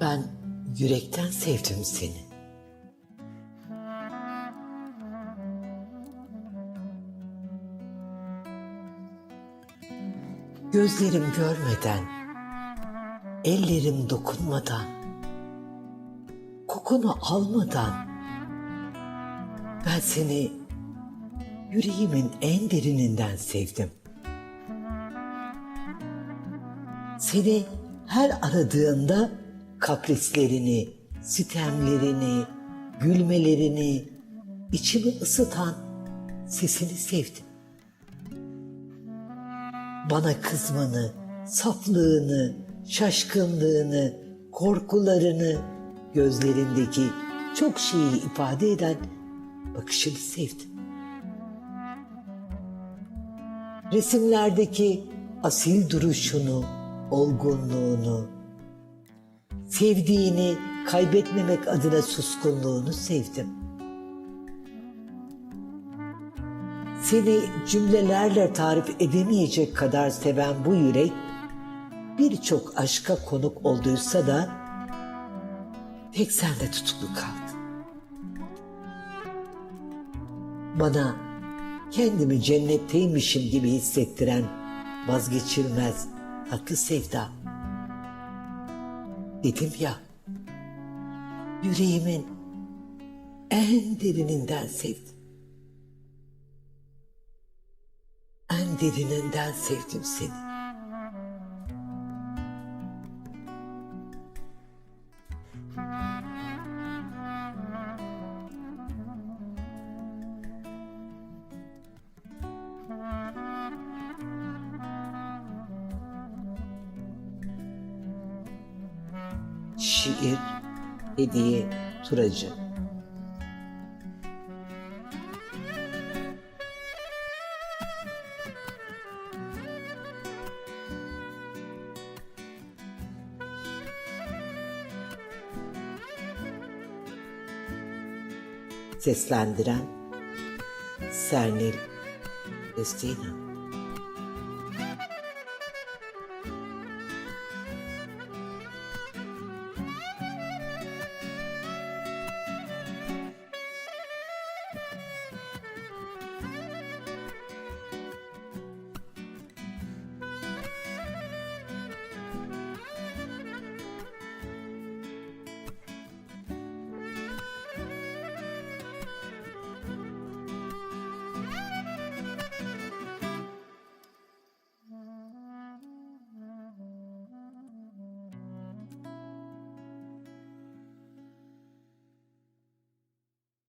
Ben yürekten sevdim seni. Gözlerim görmeden, ellerim dokunmadan, kokunu almadan ben seni yüreğimin en derininden sevdim. Seni her aradığımda kaprislerini, sitemlerini, gülmelerini, içimi ısıtan sesini sevdim. Bana kızmanı, saflığını, şaşkınlığını, korkularını, gözlerindeki çok şeyi ifade eden bakışını sevdim. Resimlerdeki asil duruşunu, olgunluğunu, sevdiğini kaybetmemek adına suskunluğunu sevdim. Seni cümlelerle tarif edemeyecek kadar seven bu yürek birçok aşka konuk olduysa da tek sende tutuklu kaldı. Bana kendimi cennetteymişim gibi hissettiren vazgeçilmez tatlı sevda. Dedim ya, yüreğimin en derininden sevdim. En derininden sevdim seni. Şiir Hediye Turacı Seslendiren Sernil Destina